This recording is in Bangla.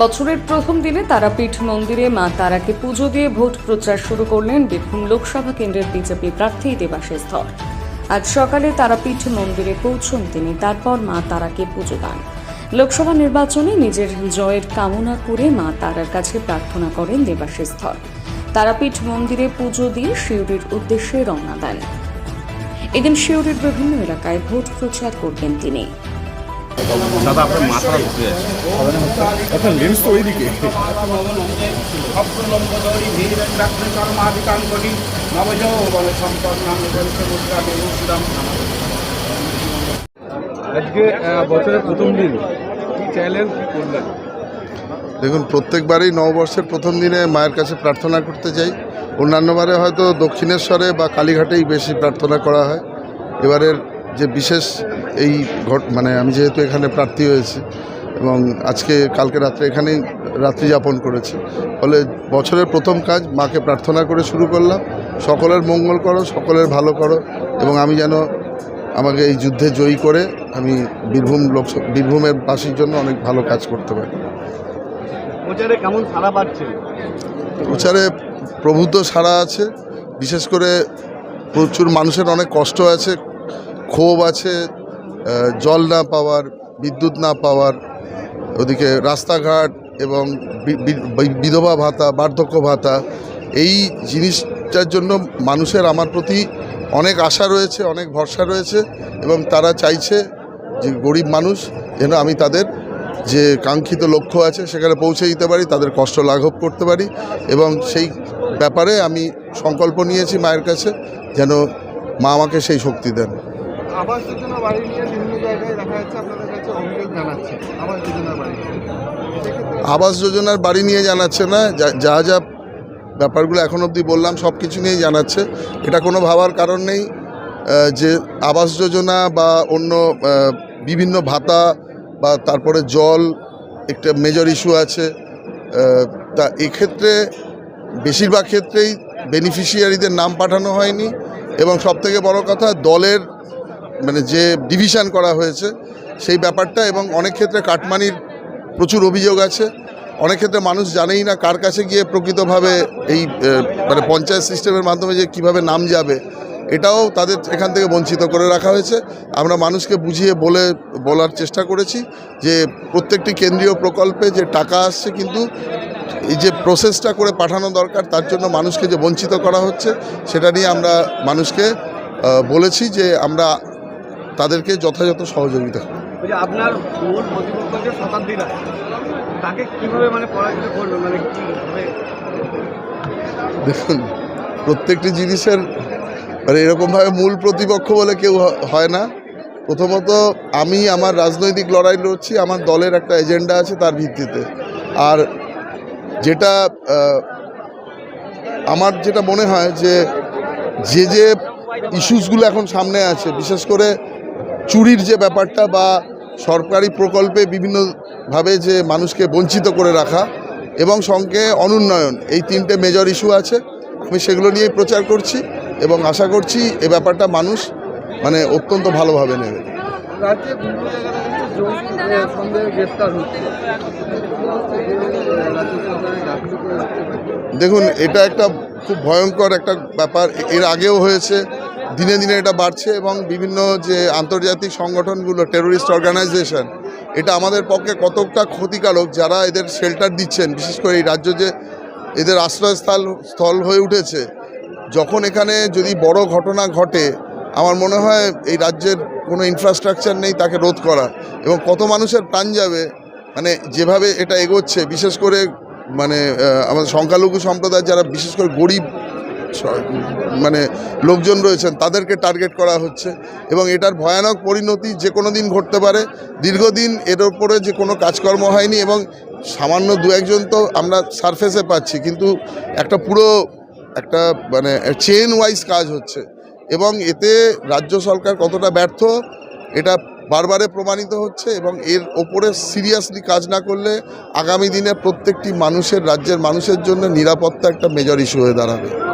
বছরের প্রথম দিনে তারাপীঠ মন্দিরে মা তারাকে পুজো দিয়ে ভোট প্রচার শুরু করলেন বীরভূম লোকসভা কেন্দ্রের বিজেপি প্রার্থী দেবাশিস ধর। আজ সকালে তারাপীঠ মন্দিরে পৌঁছন তিনি, তারপর মা তারাকে পুজো দেন। লোকসভা নির্বাচনে নিজের জয়ের কামনা করে মা তারার কাছে প্রার্থনা করেন দেবাশিস ধর। তারাপীঠ মন্দিরে পুজো দিয়ে শিউরির উদ্দেশ্যে রওনা দেন। এদিন শিউরির বিভিন্ন এলাকায় ভোট প্রচার করবেন তিনি। দাদা আপনার মাথাটা ঢুকে আছে। আচ্ছা লেন্স তো ওইদিকে। আজকে বছরের প্রথম দিন কি চাইলেন কি করলেন? দেখুন প্রত্যেকবারই নববর্ষের প্রথম দিনে মায়ের কাছে প্রার্থনা করতে যাই। অন্যান্যবারে হয়তো দক্ষিণেশ্বরে বা কালীঘাটেই বেশি প্রার্থনা করা হয়। এবারের যে বিশেষ এই ঘট মানে আমি যেহেতু এখানে প্রার্থী হয়েছি এবং আজকে, কালকে রাত্রে এখানেই রাত্রি যাপন করেছি। ফলে বছরের প্রথম কাজ মাকে প্রার্থনা করে শুরু করলাম। সকলের মঙ্গল করো, সকলের ভালো করো এবং আমি যেন আমাকে এই যুদ্ধে জয়ী করে আমি বীরভূম লোকসভা বীরভূমের বাসীর জন্য অনেক ভালো কাজ করতে পারি। কেমন সারা প্রচারে প্রভূত সাড়া আছে, বিশেষ করে প্রচুর মানুষের অনেক কষ্ট আছে, ক্ষোভ আছে জল না পাওয়ার, বিদ্যুৎ না পাওয়ার, ওদিকে রাস্তাঘাট এবং বিধবা ভাতা, বার্ধক্য ভাতা, এই জিনিসটার জন্য মানুষের আমার প্রতি অনেক আশা রয়েছে, অনেক ভরসা রয়েছে এবং তারা চাইছে যে গরিব মানুষ যেন আমি তাদের যে কাঙ্ক্ষিত লক্ষ্য আছে সেখানে পৌঁছে দিতে পারি তাদের কষ্ট লাঘব করতে পারি এবং সেই ব্যাপারে আমি সংকল্প নিয়েছি মায়ের কাছে যেন মা আমাকে সেই শক্তি দেন। আবাস যোজনা বাড়ি নিয়ে বিভিন্ন জায়গায় দেখা যাচ্ছে আপনাদের কাছে অভিযোগ জানাচ্ছে আবাস যোজনা বাড়ি আবাস যোজনার বাড়ি নিয়ে জানাচ্ছে না যা- যা যা ব্যাপারগুলো এখন অবধি বললাম সব কিছু নিয়েই জানাচ্ছে। এটা কোনো ভাবার কারণ নেই। যে আবাস যোজনা বা অন্য বিভিন্ন ভাতা বা তারপরে জল, একটা মেজর ইস্যু আছে তা এক্ষেত্রে বেশিরভাগ ক্ষেত্রেই বেনিফিশিয়ারিদের নাম পাঠানো হয়নি এবং সবথেকে বড় কথা দলের মানে যে ডিভিশন করা হয়েছে সেই ব্যাপারটা এবং অনেক ক্ষেত্রে কাটমানির প্রচুর অভিযোগ আছে। অনেক ক্ষেত্রে মানুষ জানেই না কার কাছে গিয়ে প্রকৃতভাবে এই মানে পঞ্চায়েত সিস্টেমের মাধ্যমে যে কীভাবে নাম যাবে। এটাও তাদের এখান থেকে বঞ্চিত করে রাখা হয়েছে। আমরা মানুষকে বুঝিয়ে বলে বলার চেষ্টা করেছি যে প্রত্যেকটি কেন্দ্রীয় প্রকল্পে যে টাকা আসছে কিন্তু এই যে প্রসেসটা করে পাঠানো দরকার তার জন্য মানুষকে যে বঞ্চিত করা হচ্ছে সেটা নিয়ে আমরা মানুষকে বলেছি যে আমরা তাদেরকে যথাযথ সহযোগিতা আপনার তাকে কীভাবে মানে পরাজিত করবে মানে দেখুন প্রত্যেকটি জিনিসের মানে এরকমভাবে মূল প্রতিপক্ষ বলে কেউ হয় না। প্রথমত, আমি আমার রাজনৈতিক লড়াই লড়ছি, আমার দলের একটা এজেন্ডা আছে তার ভিত্তিতে। আর যেটা আমার যেটা মনে হয় যে যে যে ইস্যুসগুলো এখন সামনে আছে, বিশেষ করে চুরির যে ব্যাপারটা বা সরকারি প্রকল্পে বিভিন্নভাবে যে মানুষকে বঞ্চিত করে রাখা এবং সঙ্গে অনুন্নয়ন, এই তিনটে মেজর ইস্যু আছে, আমি সেগুলো নিয়েই প্রচার করছি। এবং আশা করছি এ ব্যাপারটা মানুষ মানে অত্যন্ত ভালোভাবে নেবে। দেখুন এটা একটা খুব ভয়ঙ্কর একটা ব্যাপার। এর আগেও হয়েছে দিনে দিনে এটা বাড়ছে এবং বিভিন্ন যে আন্তর্জাতিক সংগঠনগুলো টেরোরিস্ট অর্গানাইজেশন এটা আমাদের পক্ষে কতটা ক্ষতিকারক যারা এদের শেল্টার দিচ্ছেন বিশেষ করে এই রাজ্য যে এদের আশ্রয়স্থল স্থল হয়ে উঠেছে যখন এখানে যদি বড় ঘটনা ঘটে, আমার মনে হয় এই রাজ্যের কোনো ইনফ্রাস্ট্রাকচার নেই তাকে রোধ করা এবং কত মানুষের প্রাণ যাবে মানে যেভাবে এটা এগোচ্ছে, বিশেষ করে মানে আমাদের সংখ্যালঘু সম্প্রদায় যারা বিশেষ করে গরিব মানে লোকজন রয়েছেন, তাদেরকে টার্গেট করা হচ্ছে এবং এটার ভয়ানক পরিণতি যে কোনো দিন ঘটতে পারে। দীর্ঘদিন এর ওপরে যে কোনো কাজকর্ম হয়নি এবং সামান্য দু একজন তো আমরা সারফেসে পাচ্ছি, কিন্তু একটা পুরো একটা মানে চেন ওয়াইজ কাজ হচ্ছে। এবং এতে রাজ্য সরকার কতটা ব্যর্থ, এটা বারবারে প্রমাণিত হচ্ছে এবং এর ওপরে সিরিয়াসলি কাজ না করলে আগামী দিনে প্রত্যেকটি মানুষের, রাজ্যের মানুষের জন্য নিরাপত্তা একটা মেজর ইস্যু হয়ে দাঁড়াবে।